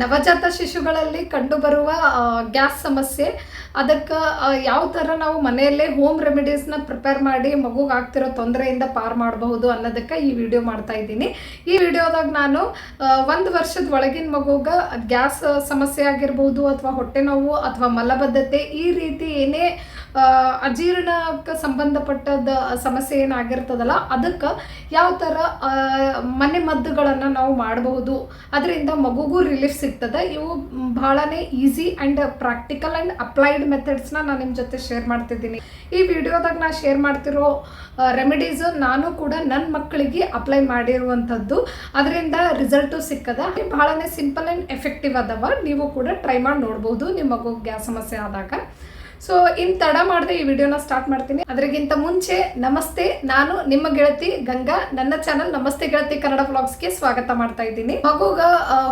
ನವಜಾತ ಶಿಶುಗಳಲ್ಲಿ ಕಂಡುಬರುವ ಗ್ಯಾಸ್ ಸಮಸ್ಯೆ. ಅದಕ್ಕೆ ಯಾವ ಥರ ನಾವು ಮನೆಯಲ್ಲೇ ಹೋಮ್ ರೆಮಿಡೀಸ್ನ ಪ್ರಿಪೇರ್ ಮಾಡಿ ಮಗುಗೆ ಆಗ್ತಿರೋ ತೊಂದರೆಯಿಂದ ಪಾರು ಮಾಡಬಹುದು ಅನ್ನೋದಕ್ಕೆ ಈ ವಿಡಿಯೋ ಮಾಡ್ತಾ ಇದ್ದೀನಿ. ಈ ವಿಡಿಯೋದಾಗ ನಾನು ಒಂದು ವರ್ಷದ ಒಳಗಿನ ಮಗುಗೆ ಗ್ಯಾಸ್ ಸಮಸ್ಯೆ ಆಗಿರ್ಬೋದು ಅಥವಾ ಹೊಟ್ಟೆ ನೋವು ಅಥವಾ ಮಲಬದ್ಧತೆ ಈ ರೀತಿ ಏನೇ ಅಜೀರ್ಣಕ್ಕೆ ಸಂಬಂಧಪಟ್ಟದ ಸಮಸ್ಯೆ ಏನಾಗಿರ್ತದಲ್ಲ, ಅದಕ್ಕೆ ಯಾವ ಥರ ಮನೆ ಮದ್ದುಗಳನ್ನು ನಾವು ಮಾಡಬಹುದು, ಅದರಿಂದ ಮಗುಗೂ ರಿಲೀಫ್ ಸಿಗ್ತದೆ. ಇವು ಬಹಳನೇ easy and practical and applied ಮೆಥಡ್ಸ್ನ ನಾನು ನಿಮ್ಮ ಜೊತೆ ಶೇರ್ ಮಾಡ್ತಿದ್ದೀನಿ. ಈ ವಿಡಿಯೋದಾಗ ನಾ ಶೇರ್ ಮಾಡ್ತಿರೋ ರೆಮಿಡೀಸ್ ನಾನು ಕೂಡ ನನ್ನ ಮಕ್ಕಳಿಗೆ ಅಪ್ಲೈ ಮಾಡಿರುವಂಥದ್ದು. ಅದರಿಂದ ರಿಸಲ್ಟು ಸಿಕ್ಕದ ಬಹಳನೇ ಸಿಂಪಲ್ ಆ್ಯಂಡ್ ಎಫೆಕ್ಟಿವ್ ಅದಾವ ನೀವು ಕೂಡ ಟ್ರೈ ಮಾಡಿ ನೋಡ್ಬೋದು. ನಿಮ್ಮ ಮಗು ಗ್ಯಾಸ್ ಸಮಸ್ಯೆ ಆದಾಗ. ಸೊ ಇನ್ ತಡ ಮಾಡದೆ ಈ ವಿಡಿಯೋನ ಸ್ಟಾರ್ಟ್ ಮಾಡ್ತೀನಿ. ಅದರಿಗಿಂತ ಮುಂಚೆ, ನಮಸ್ತೆ. ನಾನು ನಿಮ್ಮ ಗೆಳತಿ ಗಂಗಾ. ನನ್ನ ಚಾನಲ್ ನಮಸ್ತೆ ಗೆಳತಿ ಕನ್ನಡ ವ್ಲಾಗ್ಸ್ಗೆ ಸ್ವಾಗತ ಮಾಡ್ತಾ ಇದ್ದೀನಿ. ಮಗುಗ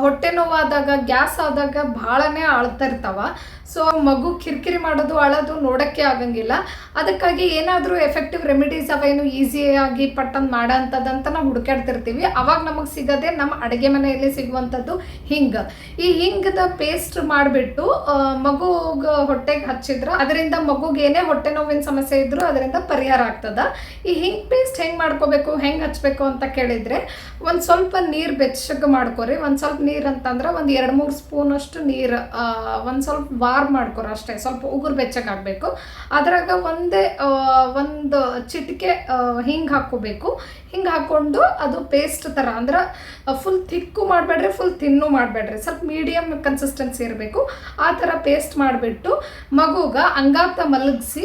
ಹೊಟ್ಟೆ ನೋವಾದಾಗ, ಗ್ಯಾಸ್ ಆದಾಗ ಬಹಳನೇ ಅಳ್ತಾ ಇರ್ತಾವ. ಸೊ ಮಗು ಕಿರಿಕಿರಿ ಮಾಡೋದು, ಅಳೋದು ನೋಡೋಕ್ಕೆ ಆಗಂಗಿಲ್ಲ. ಅದಕ್ಕಾಗಿ ಏನಾದರೂ ಎಫೆಕ್ಟಿವ್ ರೆಮಿಡೀಸ್ ಅವೇನು ಈಸಿಯಾಗಿ ಪಟ್ಟಂದು ಮಾಡೋಂಥದ್ದಂತ ನಾವು ಹುಡುಕಾಡ್ತಿರ್ತೀವಿ ಅವಾಗ ನಮಗೆ ಸಿಗೋದೇ ನಮ್ಮ ಅಡುಗೆ ಮನೆಯಲ್ಲಿ ಸಿಗುವಂಥದ್ದು ಹಿಂಗ. ಈ ಹಿಂಗದ ಪೇಸ್ಟ್ ಮಾಡಿಬಿಟ್ಟು ಮಗುಗೆ ಹೊಟ್ಟೆಗೆ ಹಚ್ಚಿದ್ರ, ಅದರಿಂದ ಮಗುಗೆ ಏನೇ ಹೊಟ್ಟೆ ನೋವಿನ ಸಮಸ್ಯೆ ಇದ್ರು ಅದರಿಂದ ಪರಿಹಾರ ಆಗ್ತದ. ಈ ಹಿಂಗ್ ಪೇಸ್ಟ್ ಹೆಂಗ್ ಮಾಡ್ಕೋಬೇಕು, ಹೆಂಗ್ ಹಚ್ಬೇಕು ಅಂತ ಕೇಳಿದ್ರೆ, ಒಂದು ಸ್ವಲ್ಪ ನೀರ್ ಬೆಚ್ಚಗೆ ಮಾಡ್ಕೊರಿ. ಒಂದು ಸ್ವಲ್ಪ ನೀರ್ ಅಂತಂದ್ರೆ ಒಂದು ಎರಡು ಮೂರು ಸ್ಪೂನ್ ಅಷ್ಟು ನೀರ್ ಒಂದ್ ಸ್ವಲ್ಪ ವಾರ್ ಮಾಡ್ಕೊರೋ ಅಷ್ಟೇ, ಸ್ವಲ್ಪ ಉಗುರು ಬೆಚ್ಚಗೆ ಆಗ್ಬೇಕು ಅದ್ರಾಗ ಒಂದೇ ಒಂದು ಚಿಟಿಕೆ ಹಿಂಗೆ ಹಾಕ್ಕೋಬೇಕು. ಹಿಂಗೆ ಹಾಕ್ಕೊಂಡು ಅದು ಪೇಸ್ಟ್ ಥರ ಅಂದ್ರೆ ಫುಲ್ ಥಿಕ್ಕು ಮಾಡಬೇಡ್ರಿ ಫುಲ್ ತಿನ್ನು ಮಾಡಬೇಡ್ರಿ. ಸ್ವಲ್ಪ ಮೀಡಿಯಮ್ ಕನ್ಸಿಸ್ಟೆನ್ಸಿ ಇರಬೇಕು. ಆ ಥರ ಪೇಸ್ಟ್ ಮಾಡಿಬಿಟ್ಟು ಮಗುಗ ಅಂಗಾತ ಮಲಗಿಸಿ,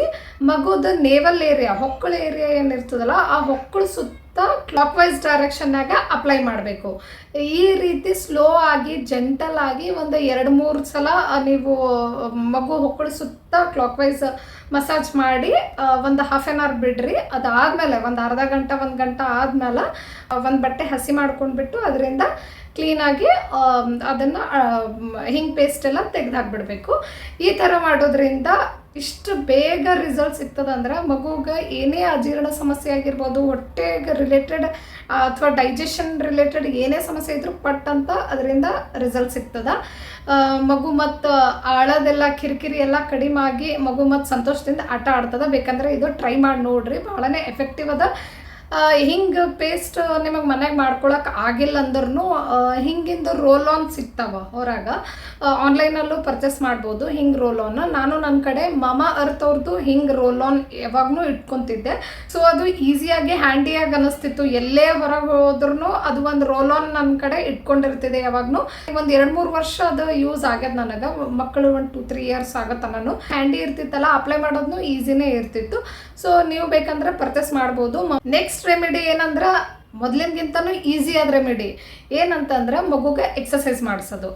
ಮಗುದ ನೇವಲ್ ಏರಿಯಾ ಹೊಕ್ಕಳ ಏರಿಯಾ ಏನಿರ್ತದಲ್ಲ, ಆ ಹೊಕ್ಕಳು ಸುತ್ತ ಕ್ಲಾಕ್ ವೈಸ್ ಡೈರೆಕ್ಷನ್ನಾಗ ಅಪ್ಲೈ ಮಾಡಬೇಕು. ಈ ರೀತಿ ಸ್ಲೋ ಆಗಿ ಜೆಂಟಲ್ ಆಗಿ ಒಂದು ಎರಡು ಮೂರು ಸಲ ನೀವು ಮಗು ಹೊಕ್ಕಳು ಸುತ್ತ ಕ್ಲಾಕ್ ವೈಸ್ ಮಸಾಜ್ ಮಾಡಿ ಒಂದು ಹಾಫ್ ಆನ್ ಅವರ್ ಬಿಡ್ರಿ. ಅದಾದಮೇಲೆ ಒಂದು ಅರ್ಧ ಗಂಟೆ, ಒಂದು ಗಂಟೆ ಆದಮೇಲೆ ಒಂದು ಬಟ್ಟೆ ಹಸಿ ಮಾಡ್ಕೊಂಡ್ಬಿಟ್ಟು ಅದರಿಂದ ಕ್ಲೀನಾಗಿ ಅದನ್ನು ಹಿಂಗೆ ಪೇಸ್ಟ್ ಎಲ್ಲ ತೆಗೆದು ಈ ಥರ ಮಾಡೋದ್ರಿಂದ ಇಷ್ಟು ಬೇಗ ರಿಸಲ್ಟ್ ಸಿಗ್ತದಂದ್ರೆ ಮಗುಗೆ ಏನೇ ಅಜೀರ್ಣ ಸಮಸ್ಯೆ ಆಗಿರ್ಬೋದು, ಹೊಟ್ಟೆಗೆ ರಿಲೇಟೆಡ್ ಅಥವಾ ಡೈಜೆಷನ್ ರಿಲೇಟೆಡ್ ಏನೇ ಸಮಸ್ಯೆ ಇದ್ರೂ ಪಟ್ ಅಂತ ಅದರಿಂದ ರಿಸಲ್ಟ್ ಸಿಗ್ತದ. ಮಗು ಮತ್ತು ಆಳದೆಲ್ಲ, ಕಿರಿಕಿರಿ ಎಲ್ಲ ಕಡಿಮೆ ಆಗಿ ಮಗು ಮತ್ತು ಸಂತೋಷದಿಂದ ಆಟ ಆಡ್ತದ. ಬೇಕಂದ್ರೆ ಇದು ಟ್ರೈ ಮಾಡಿ ನೋಡ್ರಿ. ಭಾಳನೇ ಎಫೆಕ್ಟಿವ್ ಅದ. ಹಿಂಗೆ ಪೇಸ್ಟ್ ನಿಮಗೆ ಮನೆಗೆ ಮಾಡ್ಕೊಳಕ್ ಆಗಿಲ್ಲ ಅಂದ್ರೂ ಹಿಂಗಿಂದು ರೋಲ್ ಆನ್ ಸಿಗ್ತಾವ ಹೊರಗೆ. ಆನ್ಲೈನಲ್ಲೂ ಪರ್ಚೇಸ್ ಮಾಡ್ಬೋದು, ಹಿಂಗೆ ರೋಲ್ ಆನ್ ನಾನು ನನ್ನ ಕಡೆ ಮಮಾ ಅರ್ತ್ ಅವ್ರದ್ದು ಹಿಂಗೆ ರೋಲ್ ಆನ್ ಯಾವಾಗಲೂ ಇಟ್ಕೊತಿದ್ದೆ. ಸೊ ಅದು ಈಸಿಯಾಗಿ ಹ್ಯಾಂಡಿಯಾಗಿ ಅನಿಸ್ತಿತ್ತು. ಎಲ್ಲೇ ಹೊರಗೆ ಹೋದ್ರೂ ಅದು ಒಂದು ರೋಲ್ ಆನ್ ನನ್ನ ಕಡೆ ಇಟ್ಕೊಂಡಿರ್ತಿದೆ ಯಾವಾಗಲೂ ಒಂದು ಎರಡು ಮೂರು ವರ್ಷ ಅದು ಯೂಸ್ ಆಗ್ಯದ ನನಗೆ. ಮಕ್ಕಳು ಒಂದು ಟೂ ತ್ರೀ ಇಯರ್ಸ್ ಆಗತ್ತ ನಾನು ಹ್ಯಾಂಡಿ ಇರ್ತಿತ್ತಲ್ಲ ಅಪ್ಲೈ ಮಾಡೋದ್ನು ಈಸಿನೇ ಇರ್ತಿತ್ತು. ಸೊ ನೀವು ಬೇಕಂದ್ರೆ ಪರ್ಚೇಸ್ ಮಾಡ್ಬೋದು. ನೆಕ್ಸ್ಟ್ ರೆಮಿಡಿ ಏನಂದ್ರೆ ಮೊದಲಿನಗಿಂತನೂ ಈಸಿ ಆದ ರೆಮಿಡಿ ಏನಂತಂದ್ರೆ ಮಗುಗೆ ಎಕ್ಸಸೈಸ್ ಮಾಡಿಸೋದು.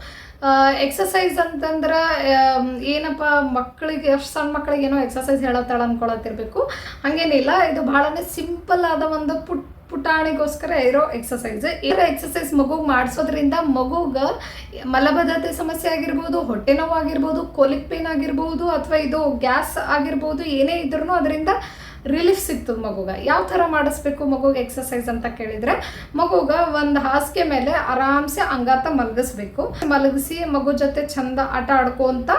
ಎಕ್ಸಸೈಸ್ ಅಂತಂದ್ರೆ ಏನಪ್ಪ ಮಕ್ಕಳಿಗೆ ಎಷ್ಟು ಸಣ್ಣ ಮಕ್ಕಳಿಗೆ ಏನೋ ಎಕ್ಸಸೈಸ್ ಹೇಳತ್ತಾಳ ಅನ್ಕೊಳತಿರ್ಬೇಕು ಹಾಗೇನಿಲ್ಲ, ಇದು ಭಾಳನೇ ಸಿಂಪಲ್ ಆದ ಒಂದು ಪುಟ್, ಪುಟಾಣಿಗೋಸ್ಕರ ಇರೋ ಎಕ್ಸಸೈಸ್ ಇರೋ ಎಕ್ಸಸೈಸ್ ಮಗು ಮಾಡಿಸೋದ್ರಿಂದ ಮಗುಗೆ ಮಲಬದ್ಧತೆ ಸಮಸ್ಯೆ ಆಗಿರ್ಬೋದು, ಹೊಟ್ಟೆ ನೋವು ಆಗಿರ್ಬೋದು ಕೋಲಿಕ್ ಪೇನ್ ಆಗಿರ್ಬೋದು, ಅಥವಾ ಇದು ಗ್ಯಾಸ್ ಆಗಿರ್ಬೋದು, ಏನೇ ಇದ್ರೂ ಅದರಿಂದ ರಿಲೀಫ್ ಸಿಗ್ತದೆ ಮಗುಗೆ. ಯಾವ ಥರ ಮಾಡಿಸ್ಬೇಕು ಮಗುಗೆ ಎಕ್ಸಸೈಸ್ ಅಂತ ಕೇಳಿದರೆ ಮಗುಗೆ ಒಂದು ಹಾಸಿಗೆ ಮೇಲೆ ಆರಾಮ್ಸೆ ಅಂಗಾತ ಮಲಗಿಸ್ಬೇಕು. ಮಲಗಿಸಿ ಮಗು ಜೊತೆ ಚಂದ ಆಟ ಆಡ್ಕೊಂತ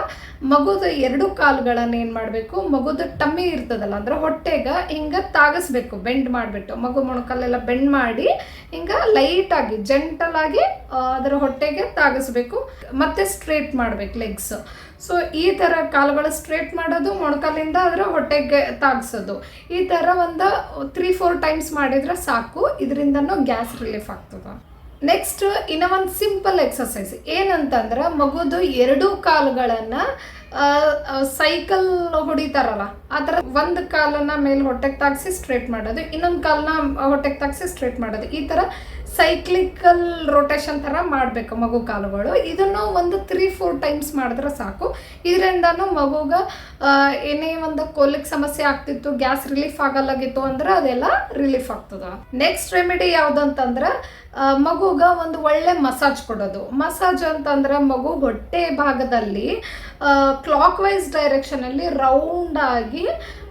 ಮಗುದ ಎರಡು ಕಾಲುಗಳನ್ನು ಏನು ಮಾಡಬೇಕು ಮಗುದ ಟಮ್ಮಿ ಇರ್ತದಲ್ಲ ಅಂದ್ರೆ ಹೊಟ್ಟೆಗೆ ಹಿಂಗೆ ತಾಗಿಸ್ಬೇಕು ಬೆಂಡ್ ಮಾಡಿಬಿಟ್ಟು. ಮಗು ಮೊಣಕಲ್ಲೆಲ್ಲ ಬೆಂಡ್ ಮಾಡಿ ಹಿಂಗೆ ಲೈಟಾಗಿ ಜೆಂಟಲ್ ಆಗಿ ಆ, ಅದರ ಹೊಟ್ಟೆಗೆ ತಾಗಿಸ್ಬೇಕು ಮತ್ತೆ ಸ್ಟ್ರೇಟ್ ಮಾಡ್ಬೇಕು ಲೆಗ್ಸ್ ಸೊ ಈ ಥರ ಕಾಲುಗಳು ಸ್ಟ್ರೇಟ್ ಮಾಡೋದು, ಮೊಣಕಾಲಿಂದ ಅದರ ಹೊಟ್ಟೆಗೆ ತಾಗಿಸೋದು. ಈ ಥರ ಒಂದು ತ್ರೀ ಫೋರ್ ಟೈಮ್ಸ್ ಮಾಡಿದ್ರೆ ಸಾಕು. ಇದರಿಂದನೂ ಗ್ಯಾಸ್ ರಿಲೀಫ್ ಆಗ್ತದೆ. ನೆಕ್ಸ್ಟ್ ಇನ್ನ ಒಂದು ಸಿಂಪಲ್ ಎಕ್ಸಸೈಸ್ ಏನಂತಂದ್ರೆ ಮಗುದು ಎರಡೂ ಕಾಲುಗಳನ್ನು ಸೈಕಲ್ ಹೊಡಿತಾರಲ್ಲ, ಆ ಥರ ಒಂದು ಕಾಲನ್ನ ಮೇಲೆ ಹೊಟ್ಟೆಗೆ ತಾಗಿಸಿ ಸ್ಟ್ರೇಟ್ ಮಾಡೋದು, ಇನ್ನೊಂದು ಕಾಲನ್ನ ಹೊಟ್ಟೆಗೆ ತಾಗಿಸಿ ಸ್ಟ್ರೇಟ್ ಮಾಡೋದು. ಈ ಥರ ಸೈಕ್ಲಿಕಲ್ ರೊಟೇಷನ್ ಥರ ಮಾಡಬೇಕು ಮಗು ಕಾಲುಗಳು. ಇದನ್ನು ಒಂದು ತ್ರೀ ಫೋರ್ ಟೈಮ್ಸ್ ಮಾಡಿದ್ರೆ ಸಾಕು. ಇದರಿಂದನೂ ಮಗುಗ ಏನೇ ಒಂದು ಕೋಲಿಕ್ ಸಮಸ್ಯೆ ಆಗ್ತಿತ್ತು, ಗ್ಯಾಸ್ ರಿಲೀಫ್ ಆಗಲ್ಲಾಗಿತ್ತು ಅಂದ್ರೆ ಅದೆಲ್ಲ ರಿಲೀಫ್ ಆಗ್ತದ. ನೆಕ್ಸ್ಟ್ ರೆಮಿಡಿ ಯಾವುದಂತಂದ್ರೆ ಮಗುಗ ಒಂದು ಒಳ್ಳೆ ಮಸಾಜ್ ಕೊಡೋದು. ಮಸಾಜ್ ಅಂತಂದ್ರೆ ಮಗು ಹೊಟ್ಟೆ ಭಾಗದಲ್ಲಿ ಕ್ಲಾಕ್ ವೈಸ್ ರೌಂಡ್ ಆಗಿ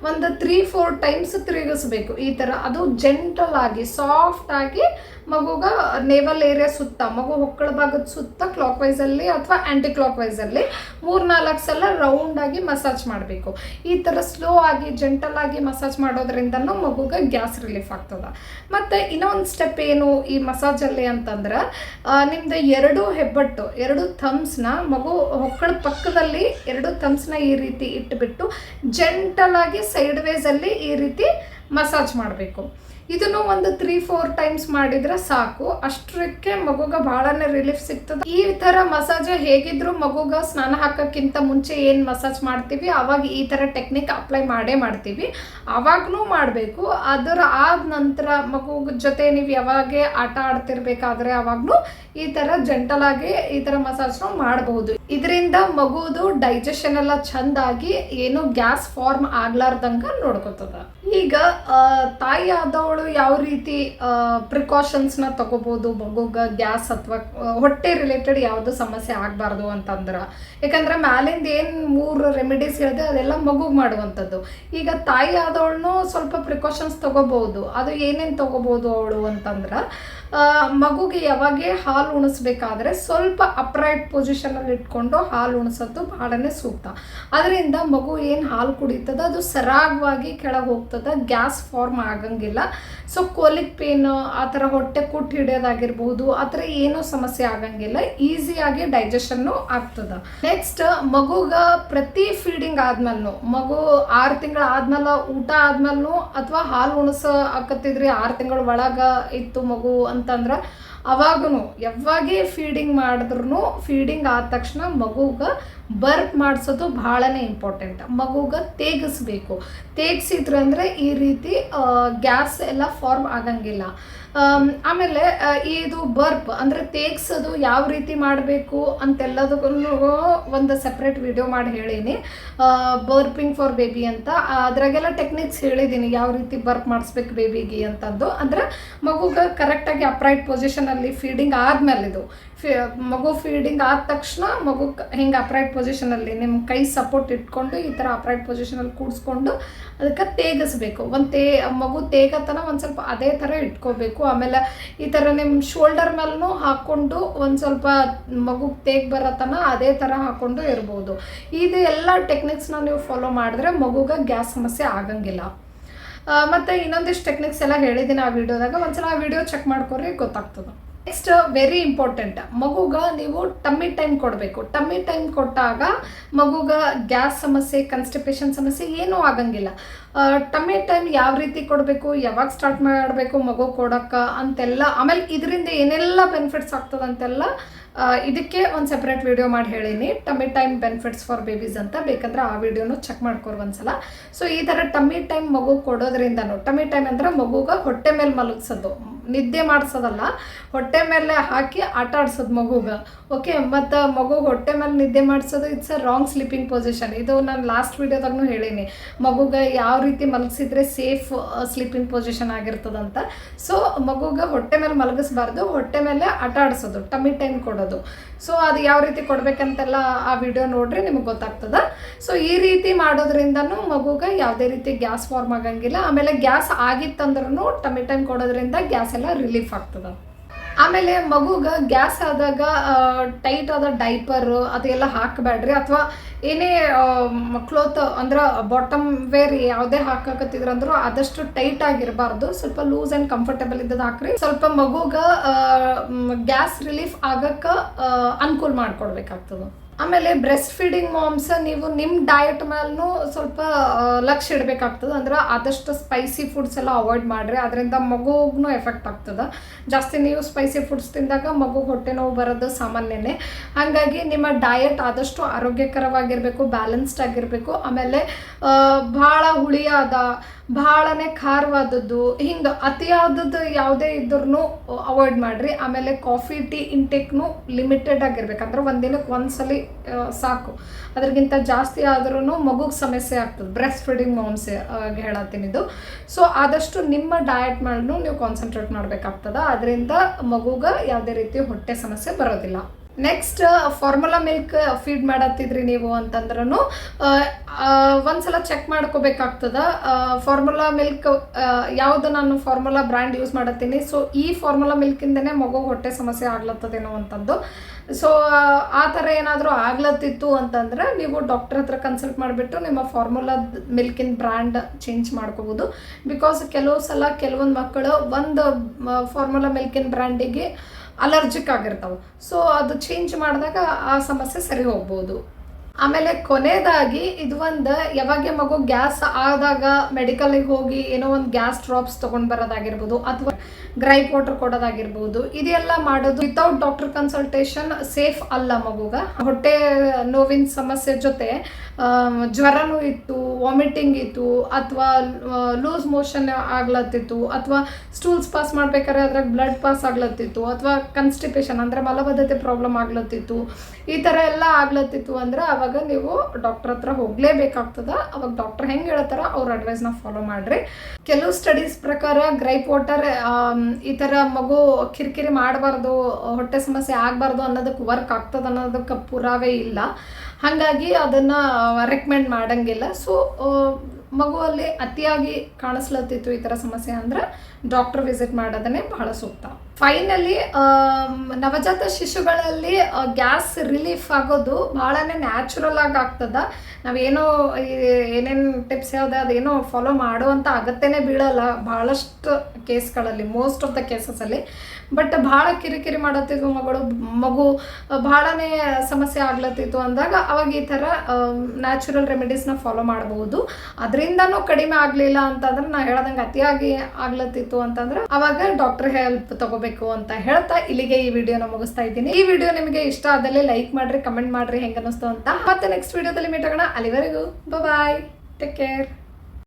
ಒಂದು ತ್ರೀ ಫೋರ್ ಟೈಮ್ಸ್ ತಿರುಗಿಸ್ಬೇಕು. ಈ ಥರ ಅದು ಜೆಂಟಲ್ ಆಗಿ ಸಾಫ್ಟ್ ಆಗಿ ಮಗುಗ ನೇವಲ್ ಏರಿಯಾ ಸುತ್ತ, ಮಗು ಹೊಕ್ಕಳ ಭಾಗದ ಸುತ್ತ ಕ್ಲಾಕ್ ವೈಸಲ್ಲಿ ಅಥವಾ ಆ್ಯಂಟಿ ಕ್ಲಾಕ್ ವೈಸಲ್ಲಿ ಮೂರು ನಾಲ್ಕು ಸಲ ರೌಂಡ್ ಆಗಿ ಮಸಾಜ್ ಮಾಡಬೇಕು. ಈ ಥರ ಸ್ಲೋ ಆಗಿ ಜೆಂಟಲ್ ಆಗಿ ಮಸಾಜ್ ಮಾಡೋದ್ರಿಂದನೂ ಮಗುಗೆ ಗ್ಯಾಸ್ ರಿಲೀಫ್ ಆಗ್ತದೆ. ಮತ್ತು ಇನ್ನೊಂದು ಸ್ಟೆಪ್ ಏನು ಈ ಮಸಾಜಲ್ಲಿ ಅಂತಂದ್ರೆ ನಿಮ್ಮದು ಎರಡು ಹೆಬ್ಬಟ್ಟು, ಎರಡು ಥಮ್ಸ್ನ ಮಗು ಹೊಕ್ಕಳ ಪಕ್ಕದಲ್ಲಿ ಎರಡು ಥಮ್ಸ್ನ ಈ ರೀತಿ ಇಟ್ಬಿಟ್ಟು ಜೆಂಟಲ್ ಆಗಿ ಸೈಡ್ ವೇಸಲ್ಲಿ ಈ ರೀತಿ ಮಸಾಜ್ ಮಾಡಬೇಕು. ಇದನ್ನು ಒಂದು ತ್ರೀ ಫೋರ್ ಟೈಮ್ಸ್ ಮಾಡಿದ್ರೆ ಸಾಕು. ಅಷ್ಟಕ್ಕೆ ಮಗುಗ ಬಹಳನೇ ರಿಲೀಫ್ ಸಿಗ್ತದೆ. ಈ ತರ ಮಸಾಜ್ ಹೇಗಿದ್ರು ಮಗುಗ ಸ್ನಾನ ಹಾಕಕ್ಕಿಂತ ಮುಂಚೆ ಏನು ಮಸಾಜ್ ಮಾಡ್ತೀವಿ, ಅವಾಗ ಈ ತರ ಟೆಕ್ನಿಕ್ ಅಪ್ಲೈ ಮಾಡೇ ಮಾಡ್ತೀವಿ. ಅವಾಗ್ನೂ ಮಾಡಬೇಕು. ಅದರ ಆದ ನಂತರ ಮಗುಗ ಜೊತೆ ನೀವು ಯಾವಾಗೆ ಆಟ ಆಡ್ತಿರ್ಬೇಕಾದ್ರೆ ಅವಾಗ್ನೂ ಈ ತರ ಜಂಟಲ್ ಆಗಿ ಈ ತರ ಮಸಾಜ್ನು ಮಾಡಬಹುದು ಇದರಿಂದ ಮಗುದು ಡೈಜೆಷನ್ ಎಲ್ಲ ಚಂದಾಗಿ ಏನು ಗ್ಯಾಸ್ ಫಾರ್ಮ್ ಆಗ್ಲಾರ್ದಂಗೆ ನೋಡ್ಕೊತದ. ಈಗ ತಾಯಿ ಆದವಳು ಯಾವ ರೀತಿ ಪ್ರಿಕಾಷನ್ಸ್ನ ತಗೋಬೋದು ಮಗುಗೆ ಗ್ಯಾಸ್ ಅಥವಾ ಹೊಟ್ಟೆ ರಿಲೇಟೆಡ್ ಯಾವುದು ಸಮಸ್ಯೆ ಆಗಬಾರ್ದು ಅಂತಂದ್ರೆ. ಯಾಕಂದ್ರೆ ಮ್ಯಾಲಿಂದ ಏನು ಮೂರು ರೆಮಿಡೀಸ್ ಹೇಳಿದೆ ಅದೆಲ್ಲ ಮಗುಗೆ ಮಾಡುವಂಥದ್ದು. ಈಗ ತಾಯಿ ಆದವಳನ್ನು ಸ್ವಲ್ಪ ಪ್ರಿಕಾಷನ್ಸ್ ತಗೋಬೋದು. ಅದು ಏನೇನು ತಗೋಬೋದು ಅವಳು ಅಂತಂದ್ರೆ ಮಗುಗೆ ಯಾವಾಗೆ ಹಾಲು ಉಣಿಸ್ಬೇಕಾದ್ರೆ ಸ್ವಲ್ಪ ಅಪ್ರೈಟ್ ಪೊಸಿಷನಲ್ಲಿ ಇಟ್ಕೊಂಡು ಹಾಲು ಉಣಿಸೋದು ಬಹಳನೇ ಸೂಕ್ತ. ಅದರಿಂದ ಮಗು ಏನು ಹಾಲು ಕುಡಿತದ, ಅದು ಸರಾಗವಾಗಿ ಕೆಳಗೆ ಹೋಗ್ತದೆ, ಗ್ಯಾಸ್ ಫಾರ್ಮ್ ಆಗಂಗಿಲ್ಲ. ಸೊ ಕೋಲಿಕ್ ಪೇನ್ ಆ ಥರ ಹೊಟ್ಟೆ ಕುಟ್ಟು ಹಿಡಿಯೋದಾಗಿರ್ಬೋದು, ಆ ಥರ ಏನೂ ಸಮಸ್ಯೆ ಆಗಂಗಿಲ್ಲ. ಈಸಿಯಾಗಿ ಡೈಜೆಷನ್ನು ಆಗ್ತದೆ. ನೆಕ್ಸ್ಟ್ ಮಗುಗೆ ಪ್ರತಿ ಫೀಡಿಂಗ್ ಆದ್ಮೇಲೂ ಮಗು ಆರು ತಿಂಗಳ ಆದ್ಮೇಲೆ ಊಟ ಆದ್ಮೇಲೂ ಅಥವಾ ಹಾಲು ಉಣಸ ಹಾಕತ್ತಿದ್ರಿ ಆರು ತಿಂಗಳ ಒಳಗೆ ಇತ್ತು ಮಗು ಅಂತಂದ್ರೆ ಅವಾಗೂ ಯಾವಾಗೇ ಫೀಡಿಂಗ್ ಮಾಡಿದ್ರು ಫೀಡಿಂಗ್ ಆದ ತಕ್ಷಣ ಮಗುಗೆ ಬರ್ಕ್ ಮಾಡಿಸೋದು ಭಾಳನೇ ಇಂಪಾರ್ಟೆಂಟ್ ಮಗುಗೆ ತೇಗಿಸ್ಬೇಕು. ತೇಗಿಸಿದ್ರು ಅಂದರೆ ಈ ರೀತಿ ಗ್ಯಾಸ್ ಎಲ್ಲ ಫಾರ್ಮ್ ಆಗಂಗಿಲ್ಲ. ಆಮೇಲೆ ಇದು ಬರ್ಪ್, ಅಂದರೆ ತೇಗ್ಸೋದು ಯಾವ ರೀತಿ ಮಾಡಬೇಕು ಅಂತೆಲ್ಲದಕ್ಕೂ ಒಂದು ಸಪ್ರೇಟ್ ವಿಡಿಯೋ ಮಾಡಿ ಹೇಳೀನಿ. ಬರ್ಪಿಂಗ್ ಫಾರ್ ಬೇಬಿ ಅಂತ. ಅದ್ರಾಗೆಲ್ಲ ಟೆಕ್ನಿಕ್ಸ್ ಹೇಳಿದ್ದೀನಿ ಯಾವ ರೀತಿ ಬರ್ಪ್ ಮಾಡಿಸ್ಬೇಕು ಬೇಬಿಗೆ ಅಂತದ್ದು. ಅಂದ್ರೆ ಮಗುಗೆ ಕರೆಕ್ಟಾಗಿ ಅಪ್ರೈಟ್ ಪೊಸಿಷನಲ್ಲಿ ಫೀಡಿಂಗ್ ಆದಮೇಲೆ ಇದು, ಫಿ, ಮಗು ಫೀಡಿಂಗ್ ಆದ ತಕ್ಷಣ ಮಗು ಹಿಂಗೆ ಅಪ್ರೈಟ್ ಪೊಸಿಷನಲ್ಲಿ ನಿಮ್ಮ ಕೈ ಸಪೋರ್ಟ್ ಇಟ್ಕೊಂಡು ಈ ಥರ ಅಪ್ರೈಟ್ ಪೊಸಿಷನಲ್ಲಿ ಕೂಡಿಸ್ಕೊಂಡು ಅದಕ್ಕೆ ತೇಗಿಸ್ಬೇಕು. ಒಂದು ತೇ, ಮಗು ತೇಗತನ ಒಂದು ಸ್ವಲ್ಪ ಅದೇ ಥರ ಇಟ್ಕೋಬೇಕು. ಆಮೇಲೆ ಈ ಥರ ನಿಮ್ಮ ಶೋಲ್ಡರ್ ಮೇಲೂ ಹಾಕ್ಕೊಂಡು ಒಂದು ಸ್ವಲ್ಪ ಮಗು ತೇಗ್ ಬರತನ ಅದೇ ಥರ ಹಾಕ್ಕೊಂಡು ಇರ್ಬೋದು. ಇದು ಎಲ್ಲ ಟೆಕ್ನಿಕ್ಸ್ನ ನೀವು ಫಾಲೋ ಮಾಡಿದ್ರೆ ಮಗುಗೆ ಗ್ಯಾಸ್ ಸಮಸ್ಯೆ ಆಗಂಗಿಲ್ಲ. ಮತ್ತು ಮತ್ತೆ ಇನ್ನೊಂದಿಷ್ಟು ಟೆಕ್ನಿಕ್ಸ್ ಎಲ್ಲ ಹೇಳಿದ್ದೀನಿ ಆ ವಿಡಿಯೋದಾಗ ಒಂದ್ಸಲ ಆ ವಿಡಿಯೋ ಚೆಕ್ ಮಾಡ್ಕೊರಿ, ಗೊತ್ತಾಗ್ತದೆ. ನೆಕ್ಸ್ಟ್ ವೆರಿ ಇಂಪಾರ್ಟೆಂಟ್ ಮಗುಗ ನೀವು ಟಮ್ಮಿ ಟೈಮ್ ಕೊಡಬೇಕು. ಟಮ್ಮಿ ಟೈಮ್ ಕೊಟ್ಟಾಗ ಮಗುಗ ಗ್ಯಾಸ್ ಸಮಸ್ಯೆ ಕನ್ಸ್ಟಿಪೇಷನ್ ಸಮಸ್ಯೆ ಏನೂ ಆಗಂಗಿಲ್ಲ. ಟಮ್ಮಿ ಟೈಮ್ ಯಾವ ರೀತಿ ಕೊಡಬೇಕು, ಯಾವಾಗ ಸ್ಟಾರ್ಟ್ ಮಾಡಬೇಕು ಮಗು ಕೊಡೋಕ್ಕೆ ಅಂತೆಲ್ಲ, ಆಮೇಲೆ ಇದರಿಂದ ಏನೆಲ್ಲ ಬೆನಿಫಿಟ್ಸ್ ಆಗ್ತದಂತೆಲ್ಲ ಇದಕ್ಕೆ ಒಂದು ಸೆಪ್ರೇಟ್ ವಿಡಿಯೋ ಮಾಡಿ ಹೇಳೀನಿ. Tummy time benefits for babies ಅಂತ. ಬೇಕಂದ್ರೆ ಆ ವಿಡಿಯೋನು ಚೆಕ್ ಮಾಡ್ಕೊರಿ ಒಂದ್ಸಲ. ಸೊ ಈ ಥರ ಟಮ್ಮಿ ಟೈಮ್ ಮಗು ಕೊಡೋದ್ರಿಂದನು ಟಮ್ಮಿ ಟೈಮ್ ಅಂದ್ರೆ ಮಗುಗೆ ಹೊಟ್ಟೆ ಮೇಲೆ ಮಲಗಿಸೋದು. ನಿದ್ದೆ ಮಾಡಿಸೋದಲ್ಲ, ಹೊಟ್ಟೆ ಮೇಲೆ ಹಾಕಿ ಆಟ ಆಡ್ಸೋದು ಮಗುಗೆ. ಓಕೆ ಮತ್ತು ಮಗು ಹೊಟ್ಟೆ ಮೇಲೆ ನಿದ್ದೆ ಮಾಡಿಸೋದು it's a wrong sleeping position ಇದು ನಾನು ಲಾಸ್ಟ್ ವಿಡಿಯೋದಾಗೂ ಹೇಳೀನಿ. ಮಗುಗೆ ಯಾವ ರೀತಿ ಮಲಗಿಸಿದ್ರೆ ಸೇಫ್ ಸ್ಲೀಪಿಂಗ್ ಪೊಸಿಷನ್ ಆಗಿರ್ತದಂತ. ಸೊ ಮಗುಗೆ ಹೊಟ್ಟೆ ಮೇಲೆ ಮಲಗಿಸ್ಬಾರ್ದು, ಹೊಟ್ಟೆ ಮೇಲೆ ಆಟ ಆಡಿಸೋದು ಟಮ್ಮಿ ಟೈಮ್ ಕೊಡೋದು. ಸೊ ಅದು ಯಾವ ರೀತಿ ಕೊಡಬೇಕಂತೆಲ್ಲ ಆ ವಿಡಿಯೋ ನೋಡ್ರಿ, ನಿಮಗೆ ಗೊತ್ತಾಗ್ತದ. ಸೊ ಈ ರೀತಿ ಮಾಡೋದ್ರಿಂದನೂ ಮಗುಗೆ ಯಾವುದೇ ರೀತಿ ಗ್ಯಾಸ್ ಫಾರ್ಮ್ ಆಗಂಗಿಲ್ಲ. ಆಮೇಲೆ ಗ್ಯಾಸ್ ಆಗಿತ್ತಂದ್ರೂ ಟಮ್ಮಿ ಟೈಮ್ ಕೊಡೋದ್ರಿಂದ ಗ್ಯಾಸ್ ಎಲ್ಲ ರಿಲೀಫ್ ಆಗ್ತದ. ಆಮೇಲೆ ಮಗುಗೆ ಗ್ಯಾಸ್ ಆದಾಗ ಟೈಟ್ ಆದ ಡೈಪರ್ ಅದೆಲ್ಲ ಹಾಕಬೇಡ್ರಿ. ಅಥವಾ ಏನೇ ಕ್ಲೋತ್ ಅಂದ್ರೆ ಬಾಟಮ್ ವೇರ್ ಯಾವುದೇ ಹಾಕಕತ್ತಿದ್ರಂದ್ರೂ ಆದಷ್ಟು ಟೈಟ್ ಆಗಿರಬಾರ್ದು. ಸ್ವಲ್ಪ ಲೂಸ್ ಆ್ಯಂಡ್ ಕಂಫರ್ಟಬಲ್ ಇದ್ದದ್ದು ಹಾಕ್ರಿ. ಸ್ವಲ್ಪ ಮಗುಗೆ ಗ್ಯಾಸ್ ರಿಲೀಫ್ ಆಗಕ್ಕೆ ಅನುಕೂಲ ಮಾಡ್ಕೊಡ್ಬೇಕಾಗ್ತದೆ. ಆಮೇಲೆ ಬ್ರೆಸ್ಟ್ ಫೀಡಿಂಗ್ ಮಾಮ್ಸ ನೀವು ನಿಮ್ಮ ಡಯಟ್ ಮೇಲೂ ಸ್ವಲ್ಪ ಲಕ್ಷ ಇಡಬೇಕಾಗ್ತದೆ. ಅಂದ್ರೆ ಆದಷ್ಟು ಸ್ಪೈಸಿ ಫುಡ್ಸ್ ಎಲ್ಲ ಅವಾಯ್ಡ್ ಮಾಡಿರಿ. ಅದರಿಂದ ಮಗುಗೂ ಎಫೆಕ್ಟ್ ಆಗ್ತದೆ. ಜಾಸ್ತಿ ನೀವು ಸ್ಪೈಸಿ ಫುಡ್ಸ್ ತಿಂದಾಗ ಮಗು ಹೊಟ್ಟೆ ನೋವು ಬರೋದು ಸಾಮಾನ್ಯನೇ. ಹಾಗಾಗಿ ನಿಮ್ಮ ಡಯಟ್ ಆದಷ್ಟು ಆರೋಗ್ಯಕರವಾಗಿರಬೇಕು ಬ್ಯಾಲೆನ್ಸ್ಡ್ ಆಗಿರಬೇಕು. ಆಮೇಲೆ ಭಾಳ ಹುಳಿಯಾದ ಭಾಳನೇ ಖಾರವಾದದ್ದು ಹಿಂಗೆ ಅತಿಯಾದದ್ದು ಯಾವುದೇ ಇದ್ರೂ ಅವಾಯ್ಡ್ ಮಾಡಿರಿ. ಆಮೇಲೆ ಕಾಫಿ ಟೀ ಇಂಟೇಕ್ನು ಲಿಮಿಟೆಡ್ ಆಗಿರ್ಬೇಕಂದ್ರೆ ಒಂದಿನಕ್ಕೆ ಒಂದ್ಸಲಿ ಆ, ಸಾಕು. ಅದ್ರಗಿಂತ ಜಾಸ್ತಿ ಆದ್ರೂ ಮಗುಗೆ ಸಮಸ್ಯೆ ಆಗ್ತದೆ. ಬ್ರೆಸ್ಟ್ ಫೀಡಿಂಗ್ ಮಾಮ್ಸ್ ಹೇಳತ್ತೀನಿ ಇದು. ಸೊ ಆದಷ್ಟು ನಿಮ್ಮ ಡಯಟ್ ಮಾಡಲು ನೀವು ಕಾನ್ಸಂಟ್ರೇಟ್ ಮಾಡಬೇಕಾಗ್ತದ. ಅದರಿಂದ ಮಗುಗೆ ಯಾವುದೇ ರೀತಿ ಹೊಟ್ಟೆ ಸಮಸ್ಯೆ ಬರೋದಿಲ್ಲ. ನೆಕ್ಸ್ಟ್ ಫಾರ್ಮುಲಾ ಮಿಲ್ಕ್ ಫೀಡ್ ಮಾಡತ್ತಿದ್ರಿ ನೀವು ಅಂತಂದ್ರೂ ಒಂದ್ಸಲ ಚೆಕ್ ಮಾಡ್ಕೋಬೇಕಾಗ್ತದ. ಫಾರ್ಮುಲಾ ಮಿಲ್ಕ್ ಯಾವ್ದು ನಾನು ಫಾರ್ಮುಲಾ ಬ್ರ್ಯಾಂಡ್ ಯೂಸ್ ಮಾಡತ್ತೀನಿ. ಸೊ ಈ ಫಾರ್ಮುಲಾ ಮಿಲ್ಕಿಂದನೇ ಮಗು ಹೊಟ್ಟೆ ಸಮಸ್ಯೆ ಆಗ್ಲತ್ತದೇನೋ ಅಂತಂದು. ಸೊ ಆ ಥರ ಏನಾದರೂ ಆಗ್ಲತ್ತಿತ್ತು ಅಂತಂದ್ರೆ, ನೀವು ಡಾಕ್ಟರ್ ಹತ್ರ ಕನ್ಸಲ್ಟ್ ಮಾಡಿಬಿಟ್ಟು ನಿಮ್ಮ ಫಾರ್ಮುಲಾ ಮಿಲ್ಕಿನ ಬ್ರ್ಯಾಂಡ್ ಚೇಂಜ್ ಮಾಡ್ಕೋಬೋದು. ಬಿಕಾಸ್ ಕೆಲವು ಸಲ ಕೆಲವೊಂದು ಮಕ್ಕಳು ಒಂದು ಫಾರ್ಮುಲಾ ಮಿಲ್ಕಿನ ಬ್ರ್ಯಾಂಡಿಗೆ ಅಲರ್ಜಿಕ್ ಆಗಿರ್ತಾವೆ. ಸೊ ಅದು ಚೇಂಜ್ ಮಾಡಿದಾಗ ಆ ಸಮಸ್ಯೆ ಸರಿ ಹೋಗ್ಬೋದು. ಆಮೇಲೆ ಕೊನೆಯದಾಗಿ ಇದು ಒಂದು ಯಾವಾಗ ಮಗು ಗ್ಯಾಸ್ ಆದಾಗ ಮೆಡಿಕಲಿಗೆ ಹೋಗಿ ಏನೋ ಒಂದು ಗ್ಯಾಸ್ ಡ್ರಾಪ್ಸ್ ತೊಗೊಂಡು ಬರೋದಾಗಿರ್ಬೋದು ಅಥವಾ ಗ್ರೈಪ್ ವಾಟರ್ ಕೊಡೋದಾಗಿರ್ಬೋದು, ಇದೆಲ್ಲ ಮಾಡೋದು ವಿತೌಟ್ ಡಾಕ್ಟರ್ ಕನ್ಸಲ್ಟೇಷನ್ ಸೇಫ್ ಅಲ್ಲ ಮಗುಗ. ಹೊಟ್ಟೆ ನೋವಿನ ಸಮಸ್ಯೆ ಜೊತೆ ಜ್ವರನೂ ಇತ್ತು ವಾಮಿಟಿಂಗ್ ಇತ್ತು, ಅಥವಾ ಲೂಸ್ ಮೋಷನ್ ಆಗ್ಲತ್ತಿತ್ತು, ಅಥವಾ ಸ್ಟೂಲ್ಸ್ ಪಾಸ್ ಮಾಡ್ಬೇಕಾದ್ರೆ ಅದ್ರಾಗ ಬ್ಲಡ್ ಪಾಸ್ ಆಗ್ಲತ್ತಿತ್ತು, ಅಥವಾ ಕನ್ಸ್ಟಿಪೇಷನ್ ಅಂದರೆ ಮಲಬದ್ಧತೆ ಪ್ರಾಬ್ಲಮ್ ಆಗ್ಲತ್ತಿತ್ತು, ಈ ಥರ ಎಲ್ಲ ಆಗ್ಲತ್ತಿತ್ತು ಅಂದ್ರೆ ಅವಾಗ ನೀವು ಡಾಕ್ಟರ್ ಹತ್ರ ಹೋಗಲೇಬೇಕಾಗ್ತದ. ಅವಾಗ ಡಾಕ್ಟರ್ ಹೆಂಗೆ ಹೇಳ್ತಾರ ಅವ್ರ ಅಡ್ವೈಸ್ನ ಫಾಲೋ ಮಾಡ್ರಿ. ಕೆಲವು ಸ್ಟಡೀಸ್ ಪ್ರಕಾರ ಗ್ರೈಪ್ ವಾಟರ್ ಈ ಥರ ಮಗು ಕಿರಿಕಿರಿ ಮಾಡಬಾರ್ದು, ಹೊಟ್ಟೆ ಸಮಸ್ಯೆ ಆಗಬಾರ್ದು ಅನ್ನೋದಕ್ಕೆ ವರ್ಕ್ ಆಗ್ತದ ಅನ್ನೋದಕ್ಕೆ ಪುರಾವೆ ಇಲ್ಲ. ಹಾಗಾಗಿ ಅದನ್ನು ರೆಕಮೆಂಡ್ ಮಾಡಂಗಿಲ್ಲ. ಸೊ ಮಗುವಲ್ಲಿ ಅತಿಯಾಗಿ ಕಾಣಿಸ್ಲತ್ತಿತ್ತು ಈ ಥರ ಸಮಸ್ಯೆ ಅಂದ್ರೆ ಡಾಕ್ಟರ್ ವಿಸಿಟ್ ಮಾಡೋದನ್ನೇ ಬಹಳ ಸೂಕ್ತ. ಫೈನಲಿ ನವಜಾತ ಶಿಶುಗಳಲ್ಲಿ ಗ್ಯಾಸ್ ರಿಲೀಫ್ ಆಗೋದು ಭಾಳನೇ ನ್ಯಾಚುರಲ್ ಆಗಿ ಆಗ್ತದ. ನಾವೇನೋ ಏನೇನು ಟಿಪ್ಸ್ ಯಾವ್ದು ಅದೇನೋ ಫಾಲೋ ಮಾಡುವಂಥ ಅಗತ್ಯನೇ ಬೀಳಲ್ಲ. ಭಾಳಷ್ಟು ಕೇಸ್ಗಳಲ್ಲಿ ಮೋಸ್ಟ್ ಆಫ್ ದ ಕೇಸಸಲ್ಲಿ ಬಟ್ ಭಾಳ ಕಿರಿಕಿರಿ ಮಾಡತ್ತಿದ್ವು ಮಗಳು. ಮಗು ಭಾಳನೇ ಸಮಸ್ಯೆ ಆಗ್ಲತ್ತಿತ್ತು ಅಂದಾಗ ಅವಾಗ ಈ ಥರ ನ್ಯಾಚುರಲ್ ರೆಮಿಡೀಸ್ನ ಫಾಲೋ ಮಾಡಬಹುದು ಅದರಿಂದನೂ ಕಡಿಮೆ ಆಗಲಿಲ್ಲ ಅಂತಂದ್ರೆ ನಾ ಹೇಳ್ದಂಗೆ ಅತಿಯಾಗಿ ಆಗ್ಲತ್ತಿತ್ತು ಅಂತಂದ್ರೆ ಅವಾಗ ಡಾಕ್ಟರ್ ಹೆಲ್ಪ್ ತಗೋಬೇಕು ಅಂತ ಹೇಳ್ತಾ ಇಲ್ಲಿಗೆ ಈ ವಿಡಿಯೋನ ಮುಗಿಸ್ತಾ ಇದ್ದೀನಿ. ಈ ವಿಡಿಯೋ ನಿಮಗೆ ಇಷ್ಟ ಆದಲ್ಲಿ ಲೈಕ್ ಮಾಡ್ರಿ ಕಮೆಂಟ್ ಮಾಡ್ರಿ ಹೆಂಗೆ ಅಂತ. ಮತ್ತೆ ನೆಕ್ಸ್ಟ್ ವಿಡಿಯೋದಲ್ಲಿ ಮೀಟ್ ಆಗೋಣ. ಅಲ್ಲಿವರೆಗೂ ಬಾಯ್ ಟೇಕ್ ಕೇರ್